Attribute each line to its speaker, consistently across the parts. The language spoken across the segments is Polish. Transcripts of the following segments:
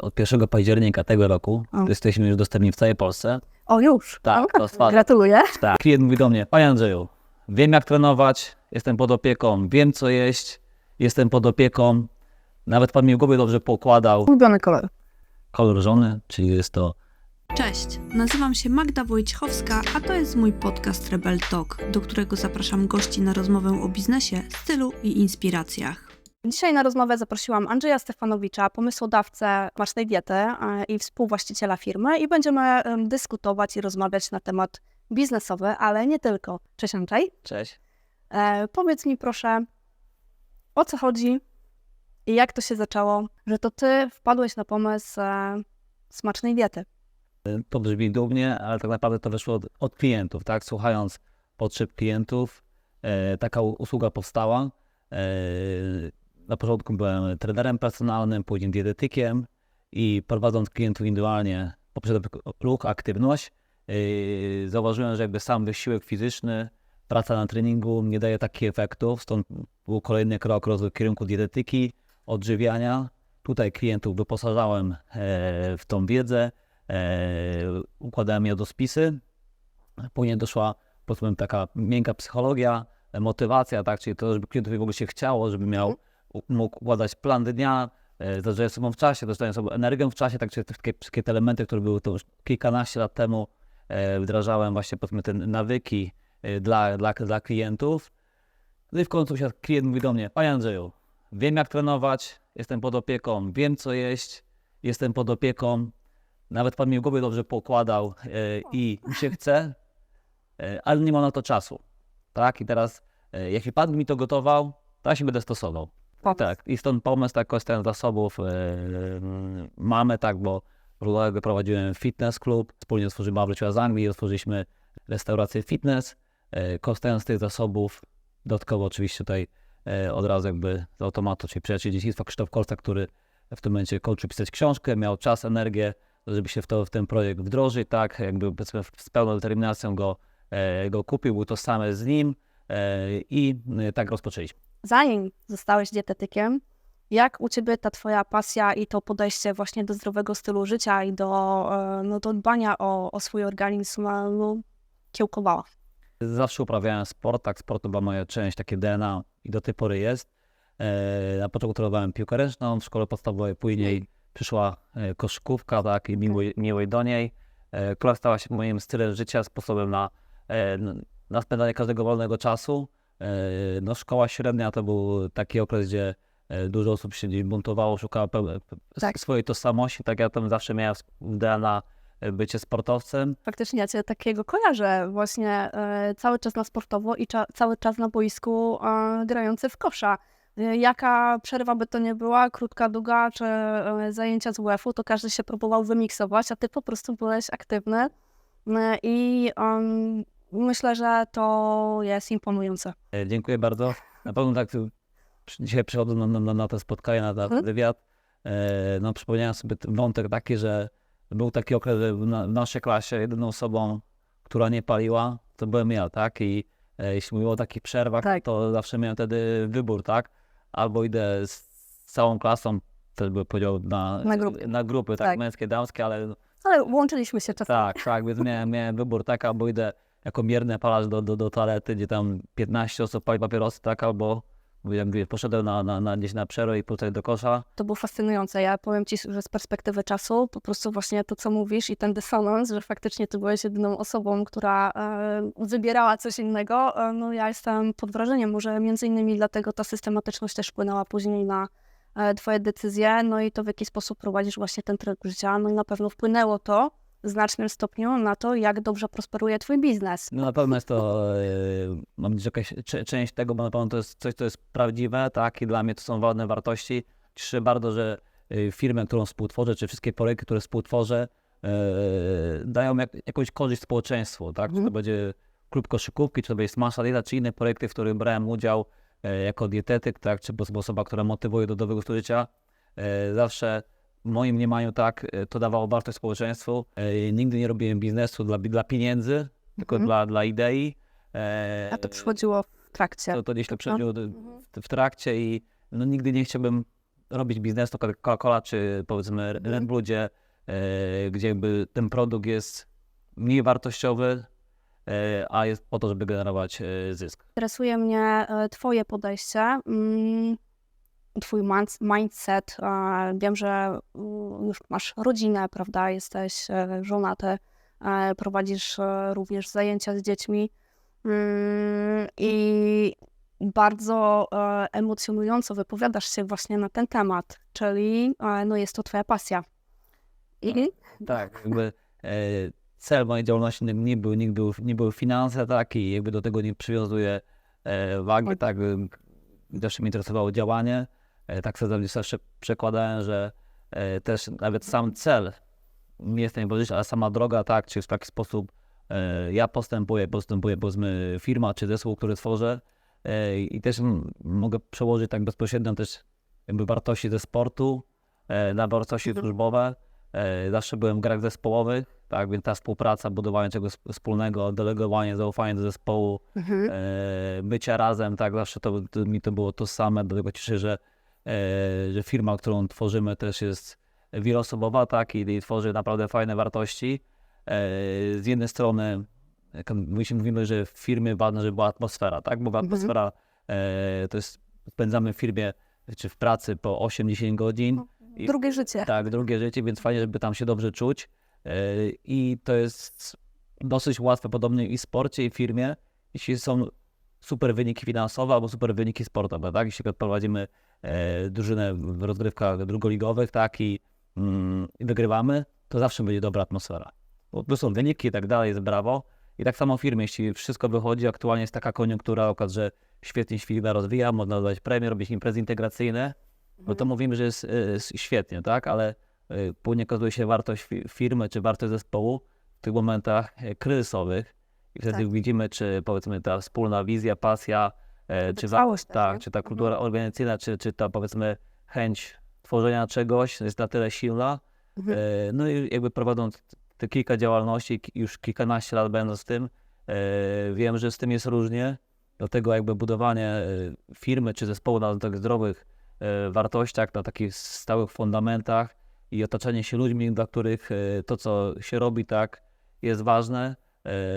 Speaker 1: Od 1 października tego roku
Speaker 2: O.
Speaker 1: jesteśmy już dostępni w całej Polsce.
Speaker 2: O, już.
Speaker 1: Tak,
Speaker 2: O,
Speaker 1: to
Speaker 2: Gratuluję.
Speaker 1: Tak. Klient mówi do mnie, panie Andrzeju, wiem jak trenować, jestem pod opieką, wiem co jeść, jestem pod opieką. Nawet pan mi w głowie dobrze pokładał
Speaker 2: Ulubiony kolor.
Speaker 1: kolor żony, czyli jest to
Speaker 3: Cześć, nazywam się Magda Wojciechowska, a to jest mój podcast Rebel Talk, do którego zapraszam gości na rozmowę o biznesie, stylu i inspiracjach.
Speaker 2: Dzisiaj na rozmowę zaprosiłam Andrzeja Stefanowicza, pomysłodawcę Smacznej Diety e, i współwłaściciela firmy i będziemy em, dyskutować i rozmawiać na temat biznesowy, ale nie tylko. Cześć Andrzej.
Speaker 1: cześć.
Speaker 2: E, powiedz mi proszę, o co chodzi i jak to się zaczęło, że to ty wpadłeś na pomysł e, Smacznej Diety.
Speaker 1: To brzmi dumnie, ale tak naprawdę to wyszło od, od klientów, tak? Słuchając potrzeb klientów, e, taka usługa powstała. Na początku byłem trenerem personalnym, później dietetykiem i prowadząc klientów indywidualnie poprzez ruch, aktywność, e, zauważyłem, że jakby sam wysiłek fizyczny, praca na treningu nie daje takich efektów, stąd był kolejny krok rozwój kierunku dietetyki, odżywiania. Tutaj klientów wyposażałem e, w tą wiedzę, e, układałem jadospisy. Później doszła powiedzmy taka miękka psychologia, motywacja, tak, czyli to, żeby klientowi w ogóle się chciało, żeby miał, u- mógł układać plan dnia, e, zarządzać sobą w czasie, zarządzać sobą energią w czasie, tak, czyli te wszystkie, te elementy, które były to już kilkanaście lat temu, e, wdrażałem właśnie powiedzmy te nawyki e, dla, dla, dla klientów. No i w końcu się klient mówi do mnie, panie Andrzeju, wiem jak trenować, jestem pod opieką, wiem co jeść, jestem pod opieką, nawet pan mi w głowie dobrze pokładał e, i mi się chce, e, ale nie ma na to czasu. Tak, i teraz, e, jeśli pan mi to gotował, to ja się będę stosował.
Speaker 2: Pomysł.
Speaker 1: Tak, i stąd pomysł, tak, korzystając z zasobów mm, mamy, tak, bo równolegle prowadziłem fitness klub, wspólnie otworzyliśmy, mama wróciła z Anglii, otworzyliśmy restaurację fitness, e, korzystając z tych zasobów, dodatkowo oczywiście tutaj e, od razu jakby z automatu, czyli przyjaciel dzieciństwa Krzysztof Kolca, który w tym momencie kończył pisać książkę, miał czas, energię, żeby się w, to, w ten projekt wdrożyć, tak, jakby powiedzmy z pełną determinacją go, go kupił, był to same z nim i tak rozpoczęliśmy.
Speaker 2: Zanim zostałeś dietetykiem, jak u ciebie ta twoja pasja i to podejście właśnie do zdrowego stylu życia i do, e, no, do dbania o, o swój organizm e, no, kiełkowała?
Speaker 1: Zawsze uprawiałem sport, tak, sport to była moja część, takie DNA i do tej pory jest. E, na początku trenowałem piłkę ręczną w szkole podstawowej, później przyszła koszykówka, tak, i miłej, miłej do niej. Która stała się moim stylem życia, sposobem na, na spędzanie każdego wolnego czasu. E, no, szkoła średnia to był taki okres, gdzie e, dużo osób się buntowało, szukało
Speaker 2: Tak.
Speaker 1: swojej tożsamości, tak ja tam zawsze miałem DNA e, bycie sportowcem.
Speaker 2: Faktycznie ja cię takiego kojarzę właśnie e, cały czas na sportowo i cza, cały czas na boisku e, grający w kosza. Jaka przerwa by to nie była, krótka, długa, czy zajęcia z WF-u, to każdy się próbował wymiksować, a ty po prostu byłeś aktywny i myślę, że to jest imponujące.
Speaker 1: E, Dziękuję bardzo. Na pewno tak przy- dzisiaj przychodzę na, na, na to spotkanie, na, na
Speaker 2: Mhm.
Speaker 1: wywiad. E, no, przypomniałem sobie ten wątek taki, że był taki okres że w, na, w naszej klasie jedyną osobą, która nie paliła, to byłem ja, tak? I e, jeśli mówiło o takich przerwach,
Speaker 2: Tak.
Speaker 1: to zawsze miałem wtedy wybór, tak? Albo idę z całą klasą, też by powiedział na,
Speaker 2: Na grupy.
Speaker 1: na grupy tak,
Speaker 2: Tak.
Speaker 1: męskie, damskie, ale
Speaker 2: Ale łączyliśmy się czasami.
Speaker 1: tak, tak, więc miałem, miałem wybór, tak, albo idę jako mierny palacz do, do, do toalety, gdzie tam 15 osób pali papierosy, tak, albo jak mówię, poszedłem na, na, na, gdzieś na przerwę i tutaj do kosza.
Speaker 2: To było fascynujące. Ja powiem ci, że z perspektywy czasu, po prostu właśnie to, co mówisz i ten dysonans, że faktycznie ty byłeś jedyną osobą, która e, wybierała coś innego, e, no ja jestem pod wrażeniem. Może między innymi dlatego ta systematyczność też wpłynęła później na e, twoje decyzje, no i to w jaki sposób prowadzisz właśnie ten tryb życia, no i na pewno wpłynęło to w znacznym stopniu na to, jak dobrze prosperuje twój biznes.
Speaker 1: No na pewno jest to, e, mam nadzieję, jakaś część tego, bo na pewno to jest coś, co jest prawdziwe, tak, i dla mnie to są ważne wartości. Cieszę bardzo, że e, firmę, którą współtworzę, czy wszystkie projekty, które współtworzę, e, dają jak, jakąś korzyść społeczeństwu, tak, czy to
Speaker 2: Mhm.
Speaker 1: będzie klub koszykówki, czy to będzie Smasha Dieta, czy inne projekty, w których brałem udział jako dietetyk, tak, czy osoba, która motywuje do dobrego stylu życia. Zawsze moim mniemaniu tak, e, to dawało wartość społeczeństwu. E, nigdy nie robiłem biznesu dla, dla pieniędzy, tylko
Speaker 2: Mhm.
Speaker 1: dla, dla idei. E,
Speaker 2: A to przychodziło w trakcie.
Speaker 1: to, to gdzieś to
Speaker 2: Dobra.
Speaker 1: przechodziło do- w, w trakcie i no, nigdy nie chciałbym robić biznes, to Coca-Cola czy powiedzmy Red Bull, gdzie, gdzie jakby ten produkt jest mniej wartościowy, a jest po to, żeby generować zysk.
Speaker 2: Interesuje mnie Twoje podejście, mm, Twój mind- mindset. Wiem, że mm, już masz rodzinę, prawda? Jesteś e, żonaty, e, prowadzisz e, również zajęcia z dziećmi Mm, i bardzo emocjonująco wypowiadasz się właśnie na ten temat, czyli no jest to Twoja pasja. I
Speaker 1: Tak, jakby e, cel mojej działalności nie był, nie był, nie były finanse, tak, i jakby do tego nie przywiązuję wagi, tak, zawsze mnie interesowało działanie, tak sobie zawsze przekładałem, że e, też nawet sam cel nie jest najważniejszy, ale sama droga, tak, czy w taki sposób e, ja postępuję, postępuje powiedzmy firma czy zespół, który tworzę e, i też m, mogę przełożyć tak bezpośrednio też jakby wartości ze sportu e, na wartości
Speaker 2: Mhm.
Speaker 1: służbowe. E, Zawsze byłem w grach zespołowych, tak, więc ta współpraca, budowanie czegoś wspólnego, delegowanie, zaufanie do zespołu,
Speaker 2: Mhm.
Speaker 1: e, bycia razem, tak, zawsze to, to mi to było to same, dlatego cieszę, że, e, że firma, którą tworzymy też jest wieloosobowa, tak, i, i tworzy naprawdę fajne wartości. E, z jednej strony, my się mówimy, że w firmie ważne, żeby była atmosfera, tak, bo
Speaker 2: Mhm.
Speaker 1: atmosfera e, to jest, spędzamy w firmie czy w pracy po 8-10 godzin, i-
Speaker 2: drugie życie.
Speaker 1: tak, drugie życie, więc fajnie, żeby tam się dobrze czuć. I to jest dosyć łatwe, podobnie i w sporcie, i w firmie, jeśli są super wyniki finansowe albo super wyniki sportowe, tak? Jeśli prowadzimy e, drużynę w rozgrywkach drugoligowych, tak, i, mm, i wygrywamy, to zawsze będzie dobra atmosfera. Prostu są wyniki i tak dalej, jest brawo. I tak samo w firmie, jeśli wszystko wychodzi, aktualnie jest taka koniunktura, okaz, że świetnie się firma rozwija, można dodać premię, robić imprezy integracyjne, no to mówimy, że jest, y, jest świetnie, tak? Ale y, później okazuje się wartość fi- firmy czy wartość zespołu w tych momentach e, kryzysowych i wtedy
Speaker 2: Tak.
Speaker 1: widzimy, czy powiedzmy ta wspólna wizja, pasja, e, czy,
Speaker 2: też,
Speaker 1: tak, czy ta kultura organizacyjna, czy, czy ta powiedzmy chęć tworzenia czegoś jest na tyle silna.
Speaker 2: Mhm.
Speaker 1: E, No i jakby prowadząc te kilka działalności, już kilkanaście lat będąc w tym, e, wiem, że z tym jest różnie. Dlatego jakby budowanie e, firmy czy zespołu na tak zdrowych e, wartościach, na takich stałych fundamentach i otaczanie się ludźmi, dla których to, co się robi, tak, jest ważne,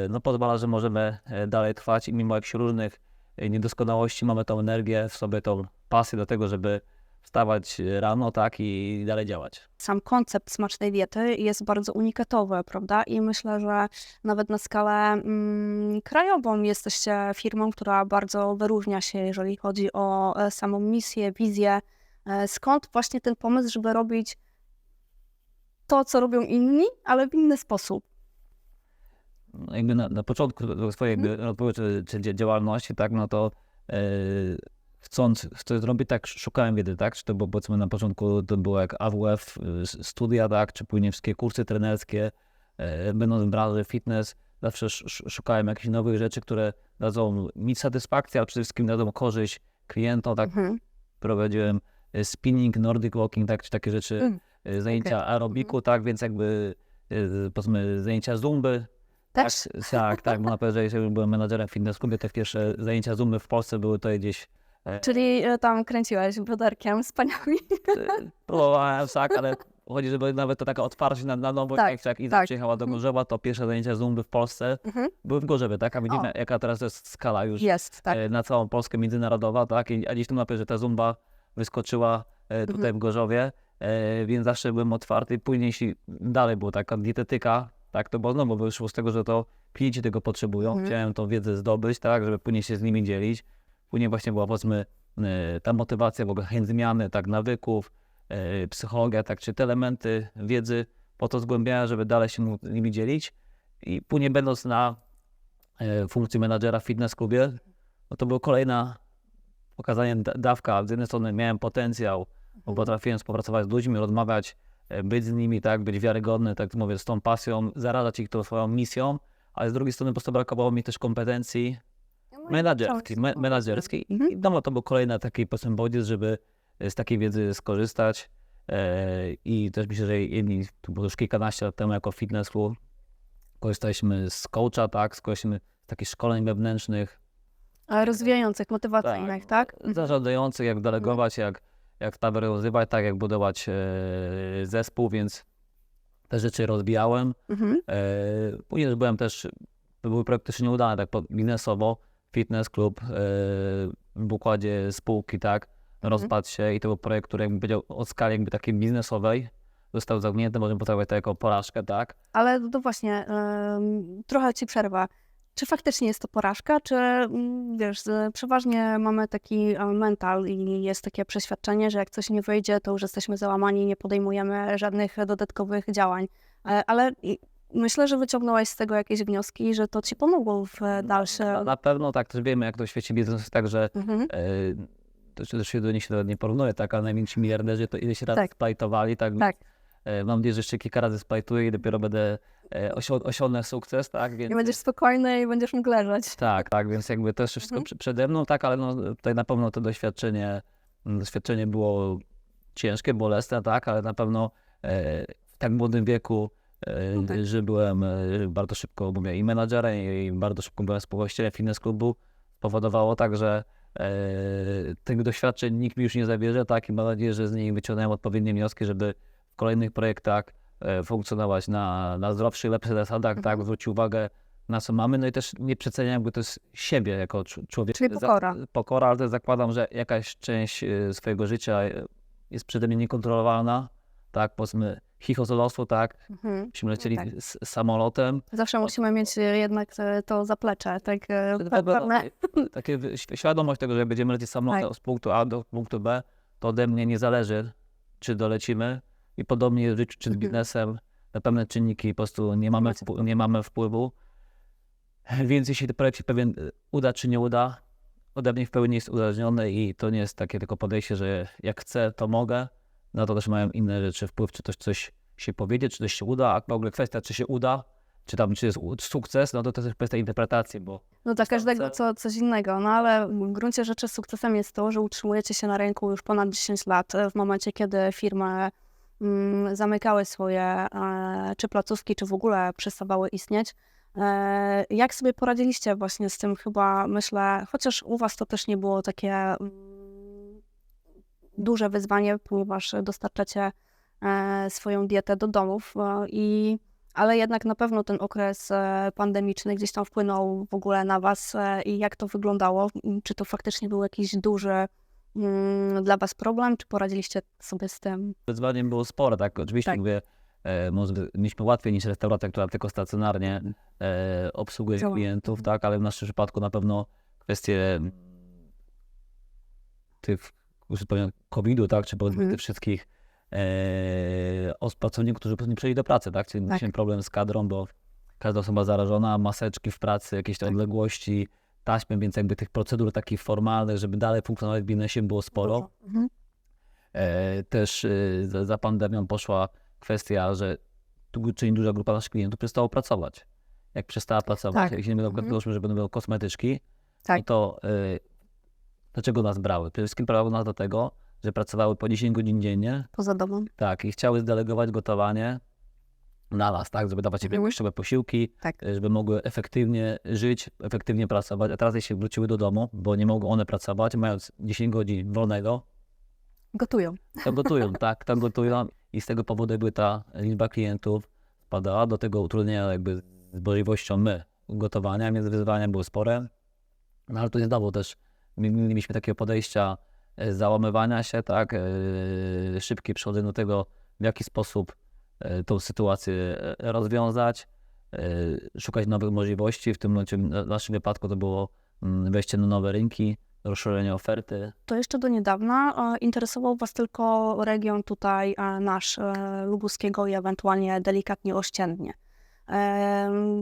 Speaker 1: no pozwala, że możemy dalej trwać i mimo jakichś różnych niedoskonałości mamy tą energię w sobie, tą pasję do tego, żeby wstawać rano, tak, i dalej działać.
Speaker 2: sam koncept smacznej diety jest bardzo unikatowy, prawda? I myślę, że nawet na skalę mm, krajową jesteście firmą, która bardzo wyróżnia się, jeżeli chodzi o e, samą misję, wizję. E, Skąd właśnie ten pomysł, żeby robić to, co robią inni, ale w inny sposób?
Speaker 1: Jakby na, na początku swojej czy, czy dzia- działalności, tak, no to e, chcąc coś zrobić, tak, szukałem wiedzy, tak, czy to było powiedzmy na początku to było jak AWF, y, studia, tak, czy później wszystkie kursy trenerskie, e, będąc w branży fitness, zawsze sz, sz- szukałem jakichś nowych rzeczy, które dadzą mi satysfakcję, ale przede wszystkim dadzą korzyść klientom, tak,
Speaker 2: Mhm.
Speaker 1: prowadziłem e, spinning, nordic walking, tak, czy takie rzeczy,
Speaker 2: Mm,
Speaker 1: e, zajęcia
Speaker 2: okej.
Speaker 1: aerobiku, tak, więc jakby e, powiedzmy zajęcia zumby,
Speaker 2: Też?
Speaker 1: tak, tak, tak, można powiedzieć, że byłem menadżerem fitness klubie, te pierwsze zajęcia zoomy w Polsce były tutaj gdzieś, e,
Speaker 2: Czyli e, tam kręciłeś broderkiem z paniami.
Speaker 1: próbowałem, tak, ale chodzi, żeby nawet to taka otwarcie na, na nowo,
Speaker 2: Tak,
Speaker 1: jak, jak Iza
Speaker 2: tak.
Speaker 1: przyjechała do
Speaker 2: Mhm.
Speaker 1: Gorzowa, to pierwsze zajęcia zoomy w Polsce
Speaker 2: Mhm.
Speaker 1: były w Gorzowie, tak, a widzimy,
Speaker 2: O.
Speaker 1: jaka teraz jest skala już
Speaker 2: Jest, tak.
Speaker 1: e, na całą Polskę międzynarodowa, tak, I- a dziś tu napiszę, że ta zumba wyskoczyła tutaj
Speaker 2: Mhm.
Speaker 1: w Gorzowie, więc zawsze byłem otwarty, później jeśli dalej była taka dietetyka, tak, to było znowu wyszło z tego, że to klienci tego potrzebują,
Speaker 2: Mhm.
Speaker 1: chciałem tą wiedzę zdobyć, tak, żeby później się z nimi dzielić, później właśnie była powiedzmy e, ta motywacja, w ogóle chęć zmiany, tak, nawyków, e, psychologia, tak, czy te elementy wiedzy, po to zgłębiałem, żeby dalej się z nimi dzielić i później będąc na e, funkcji menadżera w fitness klubie, no to była kolejna pokazanie da- dawka. Z jednej strony miałem potencjał, bo potrafiłem współpracować z ludźmi, rozmawiać, być z nimi, tak, być wiarygodny, tak mówię, z tą pasją, zarażać ich tą swoją misją, ale z drugiej strony po prostu brakowało mi też kompetencji menadżerskiej, me, menadżerskiej.
Speaker 2: Mhm.
Speaker 1: I no, to był kolejny taki powiedzmy bodziec, żeby z takiej wiedzy skorzystać. E, I też myślę, że jedni, to było już kilkanaście lat temu jako fitness club, korzystaliśmy z coacha, tak, skorzystaliśmy z takich szkoleń wewnętrznych,
Speaker 2: E, Rozwijających, motywacyjnych, tak? Mhm.
Speaker 1: zarządzających, jak delegować, jak jak sprawy rozwiązywać, tak jak budować e, zespół, więc te rzeczy rozwijałem.
Speaker 2: Mhm.
Speaker 1: E, Później byłem też, były projekty też nieudane, tak biznesowo, fitness klub e, w układzie spółki, tak, rozpadł się i to był projekt, który jakby powiedział od skali jakby takiej biznesowej został zamknięty, możemy potraktować to jako porażkę, tak.
Speaker 2: Ale no właśnie, trochę ci przerwę. Czy faktycznie jest to porażka, czy mm, wiesz, przeważnie mamy taki e, mental i jest takie przeświadczenie, że jak coś nie wyjdzie, to już jesteśmy załamani, nie podejmujemy żadnych dodatkowych działań. E, Ale myślę, że wyciągnąłeś z tego jakieś wnioski, że to ci pomogło w
Speaker 1: Na,
Speaker 2: dalsze.
Speaker 1: na pewno tak, też wiemy jak to w świecie biznesu jest tak, że
Speaker 2: Mhm.
Speaker 1: e, to się, do nich się nie porównuje, tak, ale najwięksi miliarderzy to ileś razy
Speaker 2: Tak.
Speaker 1: splajtowali, tak,
Speaker 2: Tak.
Speaker 1: E, Mam nadzieję, że jeszcze kilka razy splajtuję i dopiero będę e, osio- osiągnę sukces, tak, więc...
Speaker 2: I będziesz spokojny i będziesz mógł leżeć.
Speaker 1: Tak, tak, więc jakby to jeszcze wszystko
Speaker 2: Mhm.
Speaker 1: przede mną, tak, ale no, tutaj na pewno to doświadczenie, mm, doświadczenie było ciężkie, bolesne, tak, ale na pewno e, w tak młodym wieku,
Speaker 2: No tak.
Speaker 1: że byłem bardzo szybko, mówię, i menadżerem, i, bardzo szybko byłem współwłaścicielem fitness klubu, spowodowało tak, że e, tych doświadczeń nikt mi już nie zabierze, tak, i mam nadzieję, że z nich wyciągnąłem odpowiednie wnioski, żeby kolejnych projektach e, funkcjonować na, na zdrowszych, lepszych zasadach, tak,
Speaker 2: Mhm.
Speaker 1: zwrócić uwagę na co mamy, no i też nie przeceniam jakby to jest siebie jako człowiek.
Speaker 2: Czyli pokora.
Speaker 1: Za, pokora, ale też zakładam, że jakaś część e, swojego życia e, jest przede mnie niekontrolowana, tak, powiedzmy chichozolosło, tak,
Speaker 2: Mhm.
Speaker 1: byśmy lecieli
Speaker 2: tak.
Speaker 1: z samolotem,
Speaker 2: Zawsze musimy mieć jednak to zaplecze, tak
Speaker 1: no,
Speaker 2: pewne.
Speaker 1: takie wi- świ- świadomość tego, że będziemy lecieć samolotem
Speaker 2: Tak.
Speaker 1: z punktu A do punktu B, to ode mnie nie zależy, czy dolecimy i podobnie życiu, czy z
Speaker 2: Mhm.
Speaker 1: biznesem, na pewne czynniki po prostu nie mamy,
Speaker 2: Macie
Speaker 1: wpł- nie mamy wpływu, więc jeśli ten projekt się pewien y, uda, czy nie uda, ode mnie w pełni jest uzależniony i to nie jest takie tylko podejście, że jak chcę, to mogę, no to też mają inne rzeczy wpływ, czy coś, coś się powiedzie, czy coś się uda, a w ogóle kwestia, czy się uda, czy tam, czy jest sukces, no to to jest kwestia interpretacji, bo
Speaker 2: No dla każdego co, coś innego, no ale w gruncie rzeczy sukcesem jest to, że utrzymujecie się na rynku już ponad 10 lat, e, w momencie kiedy firmy mm, zamykały swoje e, czy placówki, czy w ogóle przestawały istnieć. E, jak sobie poradziliście właśnie z tym chyba, myślę, chociaż u was to też nie było takie mm, duże wyzwanie, ponieważ dostarczacie e, swoją dietę do domów i ale jednak na pewno ten okres pandemiczny gdzieś tam wpłynął w ogóle na Was i jak to wyglądało? Czy to faktycznie był jakiś duży mm, dla Was problem, czy poradziliście sobie z tym?
Speaker 1: wyzwanie było spore, tak? Oczywiście
Speaker 2: Tak.
Speaker 1: mówię, e, może mieliśmy łatwiej niż restauracja, która tylko stacjonarnie e, obsługuje klientów, tak? Ale w naszym przypadku na pewno kwestie mm, tych, COVID-u, tak? Czy powiedzmy
Speaker 2: Mhm.
Speaker 1: tych wszystkich e, os- pracowników, którzy po prostu nie przyjęli do pracy, tak? Czyli
Speaker 2: Tak.
Speaker 1: mieliśmy problem z kadrą, bo każda osoba zarażona, maseczki w pracy, jakieś tam
Speaker 2: Tak.
Speaker 1: odległości, taśmy, więc jakby tych procedur takich formalnych, żeby dalej funkcjonować w biznesie było sporo.
Speaker 2: Mhm.
Speaker 1: E, też e, za, pandemią poszła kwestia, że du- czyli duża grupa naszych klientów przestało pracować. Jak przestała pracować,
Speaker 2: Tak.
Speaker 1: jeśli na przykład
Speaker 2: Mhm.
Speaker 1: że będą kosmetyczki,
Speaker 2: Tak.
Speaker 1: no to e, dlaczego nas brały? Przede wszystkim brały nas do tego, że pracowały po 10 godzin dziennie,
Speaker 2: Poza domem.
Speaker 1: tak, i chciały zdelegować gotowanie na nas, tak, żeby dawać im
Speaker 2: Mhm.
Speaker 1: jakościowe posiłki,
Speaker 2: Tak.
Speaker 1: żeby mogły efektywnie żyć, efektywnie pracować, a teraz jeśli wróciły do domu, bo nie mogą one pracować, mając 10 godzin wolnego,
Speaker 2: Gotują.
Speaker 1: to gotują, tak, tak gotują i z tego powodu jakby ta liczba klientów spadała, do tego utrudnienia jakby z możliwością my gotowania, więc wyzwania były spore, no ale to jest znowu też, mi- mieliśmy takiego podejścia e, załamywania się, tak, e, szybkie przechodzenie do tego, w jaki sposób tą sytuację e, rozwiązać, e, szukać nowych możliwości, w tym momencie w naszym wypadku to było mm, wejście na nowe rynki, rozszerzenie oferty,
Speaker 2: To jeszcze do niedawna e, interesował Was tylko region tutaj e, nasz, e, lubuskiego i ewentualnie delikatnie ościennie.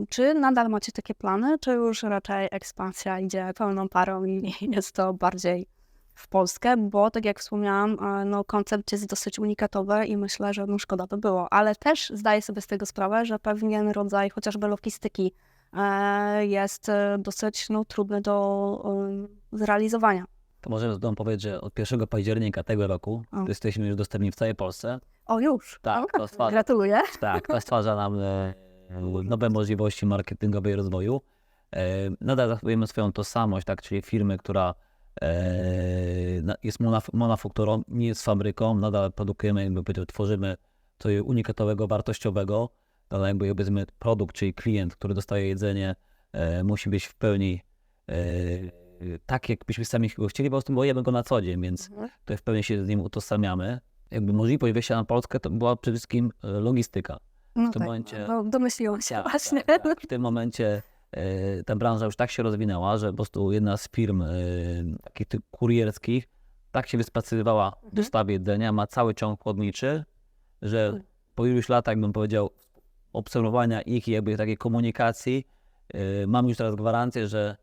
Speaker 2: Czy nadal macie takie plany, czy już raczej ekspansja idzie pełną parą i jest to bardziej w Polskę? Bo tak jak wspomniałam, e, no, koncept jest dosyć unikatowy i myślę, że no, szkoda by było. Ale też zdaję sobie z tego sprawę, że pewien rodzaj chociażby logistyki e, jest e, dosyć no, trudny do zrealizowania.
Speaker 1: To możemy z powiedzieć, że od 1 października tego roku
Speaker 2: O.
Speaker 1: jesteśmy już dostępni w całej Polsce.
Speaker 2: O, już.
Speaker 1: Tak, to stwarza,
Speaker 2: Gratuluję.
Speaker 1: tak, to stwarza nam nowe możliwości marketingowe i rozwoju. Nadal zachowujemy swoją tożsamość, tak, czyli firmy, która jest monaf- manufakturą, nie jest fabryką, nadal produkujemy, jakby tworzymy coś unikatowego, wartościowego, ale jakby powiedzmy produkt, czyli klient, który dostaje jedzenie, e, musi być w pełni e, tak, jakbyśmy sami go chcieli, bo jemy go na co dzień, więc
Speaker 2: Mhm.
Speaker 1: to w pełni się z nim utożsamiamy. Jakby możliwość wejścia na Polskę to była przede wszystkim e, logistyka.
Speaker 2: No
Speaker 1: w tym
Speaker 2: tak,
Speaker 1: momencie-
Speaker 2: no, domyśliłam się
Speaker 1: Tak,
Speaker 2: właśnie.
Speaker 1: tak, tak. W tym momencie ta branża już tak się rozwinęła, że po prostu jedna z firm e, takich kurierskich tak się wyspracowywała w dostawie jedzenia, ma cały ciąg chłodniczy, że
Speaker 2: Mhm.
Speaker 1: po iluś latach, bym powiedział, obserwowania ich i jakby takiej komunikacji, e, mam już teraz gwarancję, że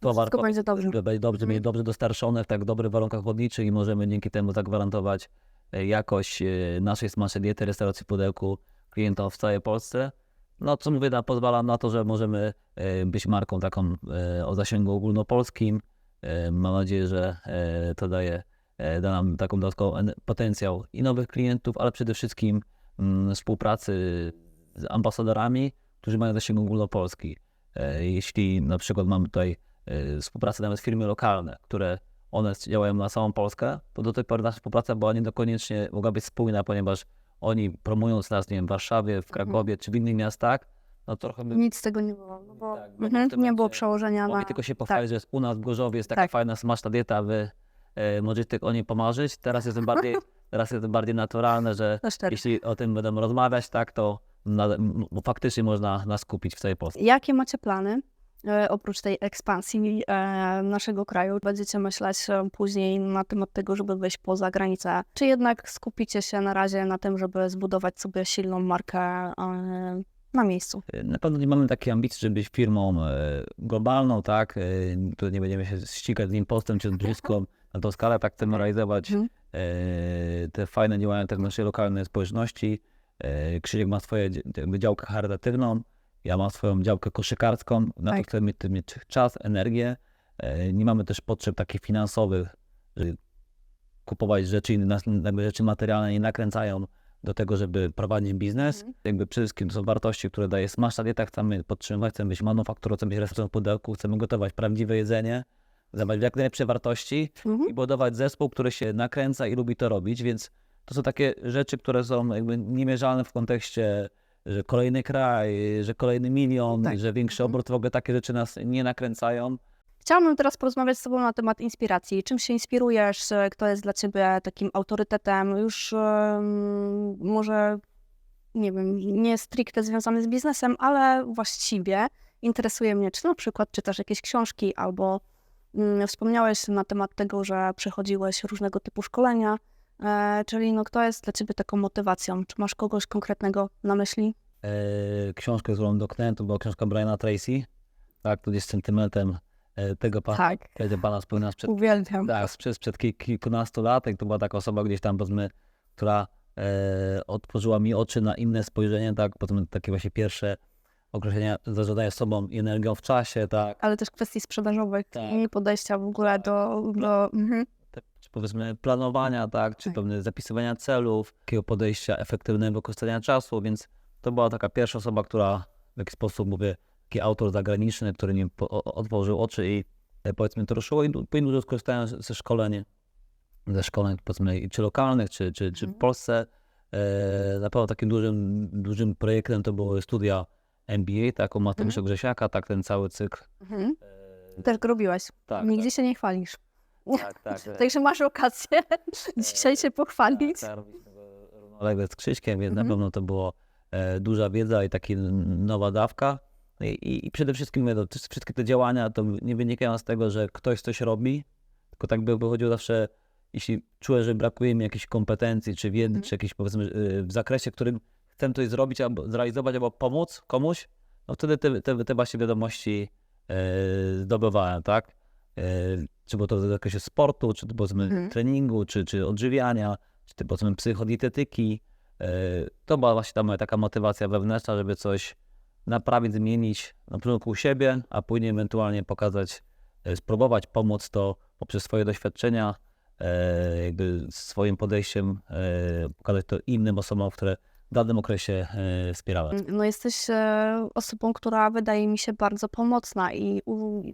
Speaker 1: towar
Speaker 2: Wszystko będzie dobrze.
Speaker 1: że będzie dobrze,
Speaker 2: Mhm.
Speaker 1: będzie dobrze dostarczone w tak dobrych warunkach chłodniczych i możemy dzięki temu zagwarantować e, jakość e, naszej smacznej diety restauracji pudełku klientom w całej Polsce. No co mówię, pozwala na to, że możemy e, być marką taką e, o zasięgu ogólnopolskim. E, Mam nadzieję, że to daje, da nam taką dodatkową en- potencjał i nowych klientów, ale przede wszystkim mm, współpracy z ambasadorami, którzy mają zasięg ogólnopolski. Jeśli na przykład mamy tutaj współpracę nawet firmy lokalne, które one działają na całą Polskę, to do tej pory nasza współpraca była niekoniecznie mogła być spójna, ponieważ oni promując nas, nie wiem, w Warszawie, w Krakowie czy w innych miastach, no trochę my
Speaker 2: Nic z tego nie było, no bo
Speaker 1: Tak, bo
Speaker 2: mhm,
Speaker 1: tym
Speaker 2: nie było przełożenia na...
Speaker 1: tylko się pochwalić, że u nas w Gorzowie jest taka
Speaker 2: Tak.
Speaker 1: fajna, smaczna dieta, wy e, możecie tylko o niej pomarzyć. Teraz jest to bardziej, teraz jest bardziej naturalne, że jeśli o tym będą rozmawiać, tak, to na, faktycznie można nas kupić w całej Polsce.
Speaker 2: Jakie macie plany oprócz tej ekspansji e, naszego kraju? Będziecie myśleć e, później na temat tego, żeby wyjść poza granicę? Czy jednak skupicie się na razie na tym, żeby zbudować sobie silną markę e, na miejscu?
Speaker 1: Na pewno nie mamy takiej ambicji, żeby być firmą e, globalną, tak? E, Tu nie będziemy się ścigać z impostem czy z brzuską na tą skalę, tak chcemy realizować
Speaker 2: Mhm.
Speaker 1: e, te fajne działania też naszej lokalnej społeczności. E, Krzysiek ma swoją działkę charytatywną, ja mam swoją działkę koszykarską, na to
Speaker 2: Tak.
Speaker 1: chcemy mieć, mieć czas, energię. E, Nie mamy też potrzeb takich finansowych, żeby kupować rzeczy, jakby rzeczy materialne nie nakręcają do tego, żeby prowadzić biznes.
Speaker 2: Mhm.
Speaker 1: Jakby przede wszystkim to są wartości, które daje smaczna dieta, chcemy podtrzymywać, chcemy być manufakturą, chcemy być restaurantem w pudełku, chcemy gotować prawdziwe jedzenie, dawać jak najlepsze wartości
Speaker 2: Mhm.
Speaker 1: i budować zespół, który się nakręca i lubi to robić, więc to są takie rzeczy, które są jakby niemierzalne w kontekście, że kolejny kraj, że kolejny milion,
Speaker 2: Tak.
Speaker 1: że większy
Speaker 2: Mhm.
Speaker 1: obrót, w ogóle takie rzeczy nas nie nakręcają.
Speaker 2: Chciałabym teraz porozmawiać z Tobą na temat inspiracji. Czym się inspirujesz? Kto jest dla Ciebie takim autorytetem? Już em, może, nie wiem, nie stricte związany z biznesem, ale właściwie interesuje mnie, czy na przykład czytasz jakieś książki albo mm, wspomniałeś na temat tego, że przechodziłeś różnego typu szkolenia, e, czyli no, kto jest dla Ciebie taką motywacją? Czy masz kogoś konkretnego na myśli?
Speaker 1: E, książkę, którą dotknąłem, to była książka Briana Tracy, tak, tu jest sentymentem e, tego pana,
Speaker 2: Tak,
Speaker 1: tego pana spełnia sprzed
Speaker 2: uwielbiam.
Speaker 1: Tak, sprzed, sprzed kil- kilkunastu lat, to była taka osoba gdzieś tam, powiedzmy, która e, otworzyła mi oczy na inne spojrzenie, tak, potem takie właśnie pierwsze określenia zarządzania sobą i energią w czasie, tak,
Speaker 2: Ale też kwestii sprzedażowych
Speaker 1: Tak.
Speaker 2: i podejścia w ogóle do... do mhm.
Speaker 1: Powiedzmy planowania, tak, czy
Speaker 2: Tak.
Speaker 1: pewne zapisywania celów, takiego podejścia efektywnego wykorzystania czasu, więc to była taka pierwsza osoba, która w jakiś sposób, mówię, taki autor zagraniczny, który mi otworzył oczy i e, powiedzmy to ruszyło i później dużo skorzystałem ze- szkoleń, ze szkoleń powiedzmy czy lokalnych, czy, czy, czy w
Speaker 2: Mhm.
Speaker 1: Polsce. E, na pewno takim dużym, dużym projektem to były studia MBA, tak, u Mateusza Grzesiaka, tak, ten cały cykl.
Speaker 2: Mhm.
Speaker 1: E,
Speaker 2: Też go robiłeś.
Speaker 1: tak,
Speaker 2: Nigdzie się nie chwalisz.
Speaker 1: Tak, tak, tak.
Speaker 2: Także masz okazję dzisiaj się pochwalić.
Speaker 1: Tak, tak, robiliśmy go równolegle z Krzyśkiem, więc
Speaker 2: Mhm.
Speaker 1: na pewno to było e, duża wiedza i taka nowa dawka. I, i, I przede wszystkim no, to wszystkie te działania to nie wynikają z tego, że ktoś coś robi, tylko tak by wychodziło zawsze, jeśli czuję, że brakuje mi jakichś kompetencji, czy wiedzy,
Speaker 2: Mhm.
Speaker 1: czy jakiejś powiedzmy y, w zakresie, w którym chcę coś zrobić, albo zrealizować, albo pomóc komuś, no wtedy te, te, te właśnie wiadomości e, zdobywałem, tak? E, czy było to w zakresie sportu, czy to powiedzmy
Speaker 2: Mhm.
Speaker 1: treningu, czy, czy odżywiania, czy to powiedzmy psychodietetyki. E, to była właśnie ta moja taka motywacja wewnętrzna, żeby coś naprawić, zmienić na początku u siebie, a później ewentualnie pokazać, e, spróbować pomóc to poprzez swoje doświadczenia, e, jakby swoim podejściem pokazać to innym osobom, które danym okresie e, wspierałem.
Speaker 2: No jesteś e, osobą, która wydaje mi się bardzo pomocna i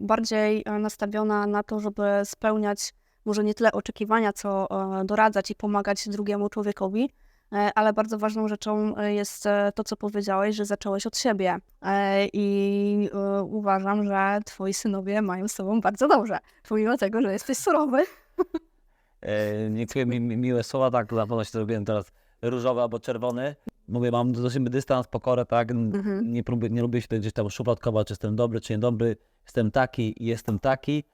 Speaker 2: bardziej e, nastawiona na to, żeby spełniać może nie tyle oczekiwania, co doradzać i pomagać drugiemu człowiekowi, ale bardzo ważną rzeczą jest to, co powiedziałeś, że zacząłeś od siebie. I uważam, że twoi synowie mają z tobą bardzo dobrze, pomimo tego, że jesteś surowy.
Speaker 1: Niektóre mi, mi, miłe słowa, tak, na pewno się zrobiłem teraz różowy albo czerwony. Mówię, mam dosyć dystans, pokorę, tak,
Speaker 2: Mhm.
Speaker 1: nie, próbuję, nie lubię się gdzieś tam szufladkować, czy jestem dobry, czy niedobry, jestem taki i jestem taki.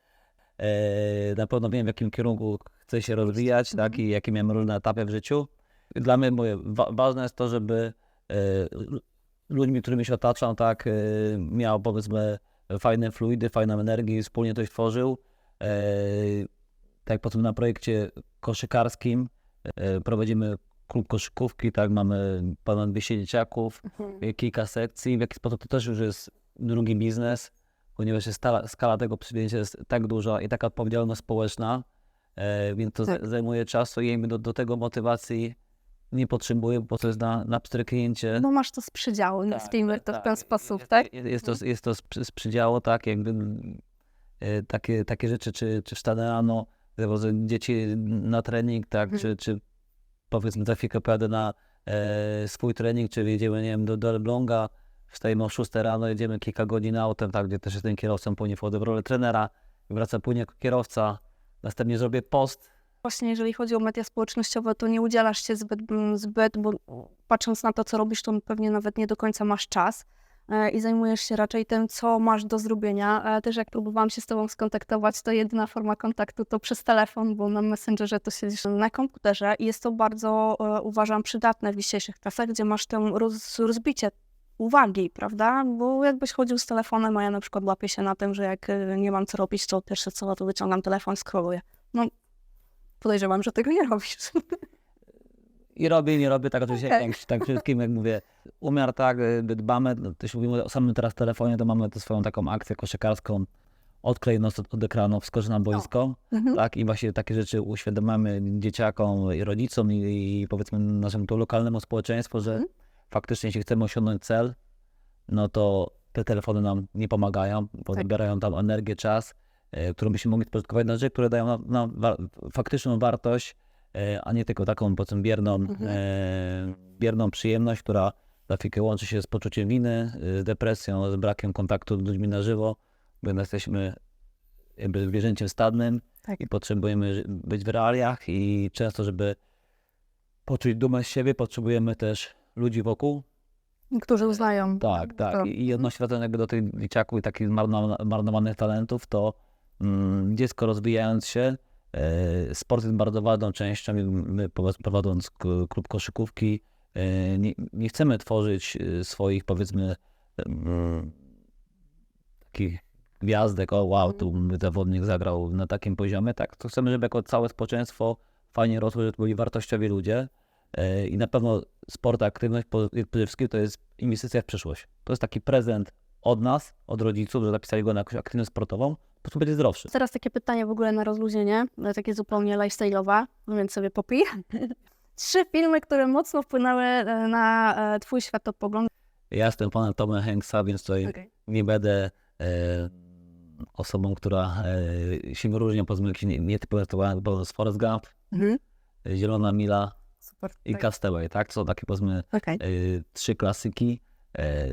Speaker 1: E, na pewno wiem, w jakim kierunku chcę się rozwijać, tak, i jakie miałem role na etapie w życiu. Dla mnie mówię, wa- ważne jest to, żeby e, ludźmi, którymi się otaczam, tak, e, miał powiedzmy fajne fluidy, fajną energię i wspólnie coś tworzył. E, tak jak potem na projekcie koszykarskim e, prowadzimy klub koszykówki, tak, mamy ponad 200 dzieciaków, e, kilka sekcji, w jaki sposób to też już jest drugi biznes, ponieważ jest skala, skala tego przedsięwzięcia jest tak duża i taka odpowiedzialność społeczna, e, więc to
Speaker 2: Tak.
Speaker 1: zajmuje czas i do, do tego motywacji nie potrzebuję, bo to jest na, na pstryknięcie.
Speaker 2: No masz to z przydziału, nazwijmy to w ten sposób,
Speaker 1: jest,
Speaker 2: tak?
Speaker 1: Jest, jest, to, jest to z, przy- z przydziału, tak, jakby e, takie, takie rzeczy, czy, czy wstanę rano, dzieci na trening, tak,
Speaker 2: Mhm.
Speaker 1: czy, czy powiedzmy chwilkę pojadę na e, swój trening, czy jedziemy, nie wiem, do, do Elbląga, wstajemy o 6 rano, jedziemy kilka godzin autem, tak, gdzie też jestem kierowcą, później wchodzę w rolę trenera, wracam później jako kierowca, następnie zrobię post,
Speaker 2: Właśnie jeżeli chodzi o media społecznościowe, to nie udzielasz się zbyt, zbyt bo patrząc na to, co robisz, to pewnie nawet nie do końca masz czas i zajmujesz się raczej tym, co masz do zrobienia. E, Też jak próbowałam się z tobą skontaktować, to jedyna forma kontaktu to przez telefon, bo na Messengerze to siedzisz na komputerze i jest to bardzo, e, uważam, przydatne w dzisiejszych czasach, gdzie masz tę roz, rozbicie uwagi, prawda? Bo jakbyś chodził z telefonem, a ja na przykład łapię się na tym, że jak e, nie mam co robić, to pierwsze co, to wyciągam telefon, scrolluję. No, podejrzewam, że tego nie robisz.
Speaker 1: I robię, nie robię, tak oczywiście
Speaker 2: Okej.
Speaker 1: jak tak wszystkim, jak mówię, umiar tak, jakby dbamy, no, też mówimy o samym teraz telefonie, to mamy tę swoją taką akcję koszykarską, odklej nos od, od ekranu, wskocz na boisko,
Speaker 2: Mhm.
Speaker 1: tak, i właśnie takie rzeczy uświadamiamy dzieciakom i rodzicom i, i powiedzmy naszemu tu lokalnemu społeczeństwu, że
Speaker 2: Mhm.
Speaker 1: faktycznie jeśli chcemy osiągnąć cel, no to te telefony nam nie pomagają, bo
Speaker 2: Tak.
Speaker 1: zabierają tam energię, czas, e, którą byśmy mogli spożytkować na rzeczy, które dają nam, nam wa- faktyczną wartość, a nie tylko taką powiedzmy bierną,
Speaker 2: Mhm.
Speaker 1: e, bierną przyjemność, która za chwilkę łączy się z poczuciem winy, e, z depresją, z brakiem kontaktu z ludźmi na żywo, bo jesteśmy jakby zwierzęciem stadnym
Speaker 2: Tak.
Speaker 1: i potrzebujemy być w realiach i często, żeby poczuć dumę z siebie, potrzebujemy też ludzi wokół,
Speaker 2: Którzy uznają.
Speaker 1: tak, tak.
Speaker 2: to.
Speaker 1: I, odnośnie wracając jakby do tych dzieciaków i takich marno, marnowanych talentów, to mm, dziecko rozwijając się, e, sport jest bardzo ważną częścią. My prowadząc klub koszykówki, e, nie, nie chcemy tworzyć e, swoich powiedzmy mm, takich gwiazdek, o wow, tu zawodnik zagrał na takim poziomie, tak, to chcemy, żeby jako całe społeczeństwo fajnie rosło, żeby to byli wartościowi ludzie i na pewno sport, aktywność przede wszystkim to jest inwestycja w przyszłość. To jest taki prezent od nas, od rodziców, że zapisali go na jakąś aktywność sportową, po prostu będzie zdrowszy.
Speaker 2: Teraz takie pytanie w ogóle na rozluźnienie, e, takie zupełnie lifestyle'owe, więc sobie popij. Trzy filmy, które mocno wpłynęły e, na e, twój światopogląd.
Speaker 1: Ja jestem fanem Toma Hanksa, więc tutaj
Speaker 2: Okej.
Speaker 1: nie będę e, osobą, która e, się wyróżnia, powiedzmy, jakieś nie- nietypowe bo z Forrest Gump,
Speaker 2: Mhm.
Speaker 1: Zielona Mila
Speaker 2: Super.
Speaker 1: i
Speaker 2: tak.
Speaker 1: Castaway, tak? To są takie, powiedzmy,
Speaker 2: Okej.
Speaker 1: e, trzy klasyki. E,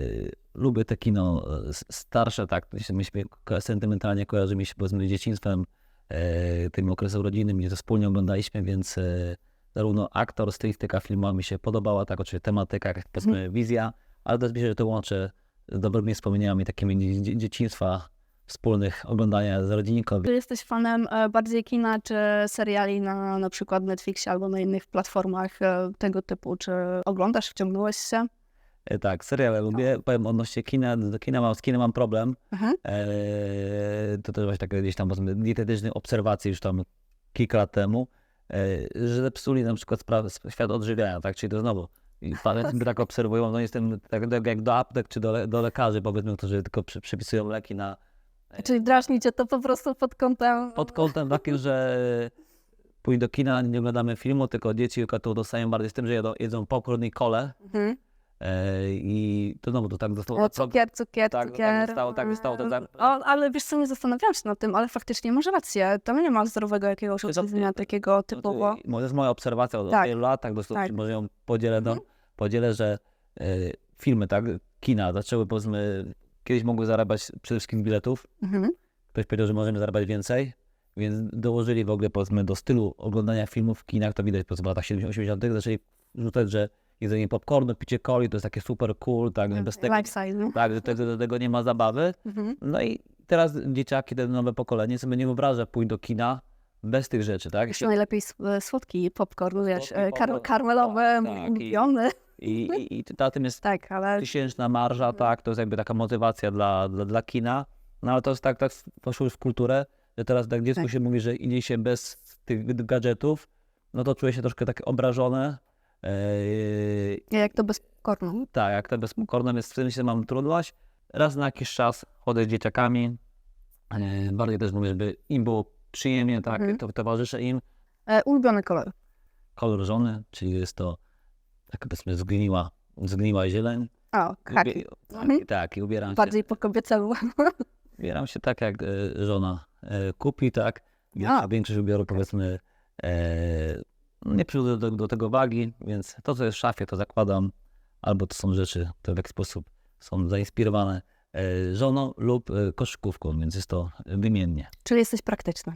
Speaker 1: lubię te kino e, starsze, tak, mi się sentymentalnie kojarzy mi się powiedzmy dzieciństwem, e, tym okresem rodzinnym, gdzie to wspólnie oglądaliśmy, więc e, zarówno aktor, stylistyka filmowa mi się podobała, tak, oczywiście tematyka, jak powiedzmy wizja, ale też myślę, że to łączy z dobrymi wspomnieniami takimi dzie- dzie- dzieciństwa, wspólnych oglądania z rodzinnikiem.
Speaker 2: Czy jesteś fanem bardziej kina, czy seriali na na przykład Netflixie albo na innych platformach tego typu? Czy oglądasz, wciągnąłeś się?
Speaker 1: E, tak, seriale lubię, powiem odnośnie kina, do kina mam, z kinem mam problem. Eee, to też właśnie takie gdzieś tam dietetycznych obserwacji już tam kilka lat temu, eee, że zepsuli na przykład świat odżywiania, tak? Czyli to znowu i pamiętam, tak obserwują, no jestem tak tak jak do aptek czy do, do lekarzy, powiedzmy, którzy tylko przy, przypisują leki na
Speaker 2: Czyli drażni cię to po prostu pod kątem...
Speaker 1: pod kątem takim, że pójść do kina, nie oglądamy filmu, tylko dzieci to dostają bardziej z tym, że jedzą, jedzą popcorn i kole
Speaker 2: Mhm.
Speaker 1: E, i to znowu to tak zostało.
Speaker 2: O, cukier, cukier,
Speaker 1: tak, tak
Speaker 2: cukier.
Speaker 1: zostało, tak zostało, to tak-
Speaker 2: O, ale wiesz co, nie zastanawiałam się nad tym, ale faktycznie masz rację. Tam nie ma zdrowego jakiegoś
Speaker 1: jest ob-
Speaker 2: odżywiania takiego
Speaker 1: No
Speaker 2: typowo.
Speaker 1: To, jest moja obserwacja od
Speaker 2: Tak.
Speaker 1: wielu lat, tak,
Speaker 2: Tak.
Speaker 1: może ją podzielę, no, podzielę, że e, filmy, tak, kina zaczęły powiedzmy, kiedyś mogły zarabiać przede wszystkim z biletów,
Speaker 2: Mhm.
Speaker 1: ktoś powiedział, że możemy zarabiać więcej, więc dołożyli w ogóle powiedzmy do stylu oglądania filmów w kinach, to widać w latach 70 80 zaczęli rzucać, że jedzenie popcornu, picie coli to jest takie super cool, tak, bez tego,
Speaker 2: no.
Speaker 1: tak, że tego, do tego nie ma zabawy.
Speaker 2: Mhm.
Speaker 1: No i teraz dzieciaki, te nowe pokolenie sobie nie wyobraża pójść do kina bez tych rzeczy, tak?
Speaker 2: Jeszcze najlepiej e, słodki popcorn, wiesz, e, kar
Speaker 1: popcorn,
Speaker 2: karmelowy,
Speaker 1: tak, tak, i-. I, i, na tym jest
Speaker 2: Tak, ale
Speaker 1: tysięczna marża, tak, to jest jakby taka motywacja dla, dla, dla kina, no ale to jest tak, tak poszło już w kulturę, że teraz tak dziecku
Speaker 2: Tak.
Speaker 1: się mówi, że idzie się bez tych gadżetów, no to czuje się troszkę takie obrażone. Eee,
Speaker 2: jak to bez popcornu.
Speaker 1: tak, jak to bez pokorną jest, w tym się mam trudność. Raz na jakiś czas chodzę z dzieciakami, eee, bardziej też mówię, żeby im było przyjemnie, tak,
Speaker 2: Mhm.
Speaker 1: to towarzyszę im.
Speaker 2: E, ulubiony kolor.
Speaker 1: Kolor żony, czyli jest to taka powiedzmy zgniła, zgniła zieleń.
Speaker 2: O, kaki.
Speaker 1: Ubie- tak,
Speaker 2: Mhm.
Speaker 1: i tak, i ubieram się
Speaker 2: Bardziej po kobiecemu.
Speaker 1: Ubieram się tak, jak e, żona e, kupi, tak. Większość,
Speaker 2: A.
Speaker 1: większość ubioru, powiedzmy, e, nie przyłożę do, do tego wagi, więc to, co jest w szafie, to zakładam. Albo to są rzeczy, które w jakiś sposób są zainspirowane e, żoną lub e, koszykówką, więc jest to wymiennie.
Speaker 2: Czyli jesteś praktyczny.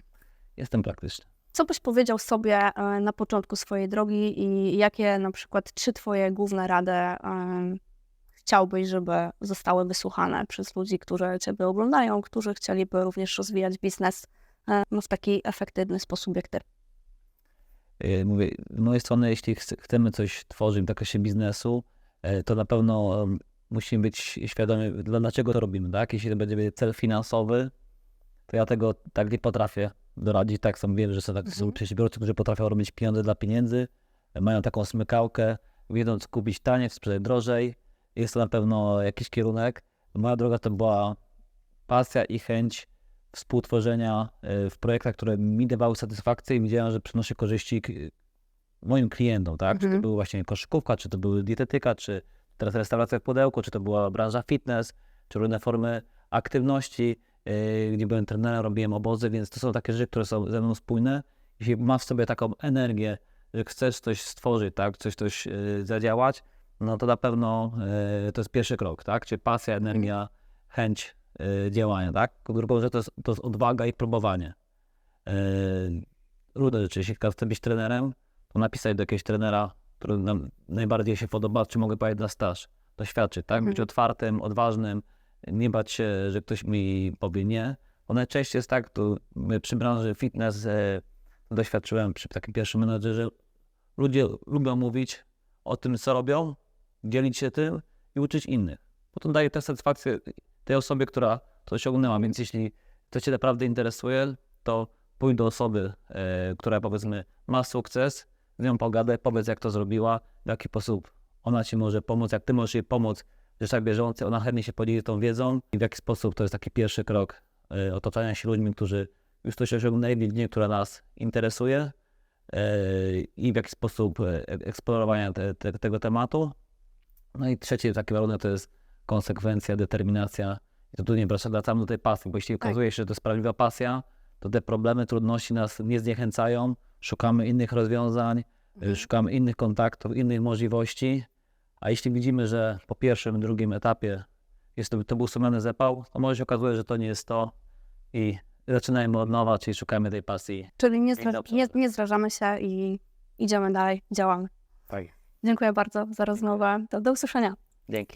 Speaker 1: Jestem praktyczny.
Speaker 2: Co byś powiedział sobie e, na początku swojej drogi i jakie na przykład trzy twoje główne rady chciałbyś, żeby zostały wysłuchane przez ludzi, którzy ciebie oglądają, którzy chcieliby również rozwijać biznes no, w taki efektywny sposób jak ty?
Speaker 1: E, Mówię, z mojej strony, jeśli chce- chcemy coś tworzyć w zakresie biznesu, e, to na pewno em, musimy być świadomi, dla- dlaczego to robimy, tak? Jeśli to będzie cel finansowy, to ja tego tak nie potrafię doradzić. Tak sam wiem, że są, tak, są
Speaker 2: Mhm.
Speaker 1: przedsiębiorcy, którzy potrafią robić pieniądze dla pieniędzy, e, mają taką smykałkę, wiedzą co kupić taniej, sprzedać drożej. Jest to na pewno jakiś kierunek. Moja droga to była pasja i chęć współtworzenia e, w projektach, które mi dawały satysfakcję i widziałem, że przynosi korzyści moim klientom, tak? Czy to
Speaker 2: Mhm.
Speaker 1: była właśnie koszykówka, czy to były dietetyka, czy teraz restauracja w pudełku, czy to była branża fitness, czy różne formy aktywności, yy, gdzie byłem trenerem, robiłem obozy, więc to są takie rzeczy, które są ze mną spójne. Jeśli masz w sobie taką energię, że chcesz coś stworzyć, tak? Coś, coś yy, zadziałać, no to na pewno yy, to jest pierwszy krok, tak? Czyli pasja, energia, chęć działania, tak? Drugą rzecz to jest, to jest odwaga i próbowanie. Różne rzeczy. Jeśli chcę być trenerem, to napisać do jakiegoś trenera, który nam najbardziej się podoba, czy mogę pojechać na staż, doświadczyć, tak? Być
Speaker 2: Mhm.
Speaker 1: otwartym, odważnym, nie bać się, że ktoś mi powie nie. Bo najczęściej jest tak, to przy branży fitness e, doświadczyłem przy takim pierwszym menadżerze, ludzie lubią mówić o tym, co robią, dzielić się tym i uczyć innych. Bo to daje tę satysfakcję tej osobie, która to osiągnęła, więc jeśli to Cię naprawdę interesuje, to pójdź do osoby, e, która powiedzmy ma sukces, z nią pogadaj, powiedz jak to zrobiła, w jaki sposób ona Ci może pomóc, jak Ty możesz jej pomóc w rzeczach bieżących, ona chętnie się podzieli tą wiedzą i w jaki sposób to jest taki pierwszy krok e, otaczania się ludźmi, którzy już coś osiągnęli w dziedzinie, która nas interesuje e, i w jaki sposób e, eksplorowania te, te, tego tematu. No i trzeci taki warunek to jest konsekwencja, determinacja. I to tu nie wracam wracamy do tej pasji, bo jeśli
Speaker 2: Tak.
Speaker 1: okazuje się, że to jest prawdziwa pasja, to te problemy, trudności nas nie zniechęcają, szukamy innych rozwiązań,
Speaker 2: Mhm.
Speaker 1: szukamy innych kontaktów, innych możliwości. A jeśli widzimy, że po pierwszym, drugim etapie jest to, to był sumiony zapał, to może się okazuje, że to nie jest to i zaczynajmy od nowa, czyli szukamy tej pasji.
Speaker 2: Czyli nie, zdra- nie, nie zrażamy się i idziemy dalej, działamy.
Speaker 1: Tak.
Speaker 2: Dziękuję bardzo za rozmowę. Do, do usłyszenia.
Speaker 1: Dzięki.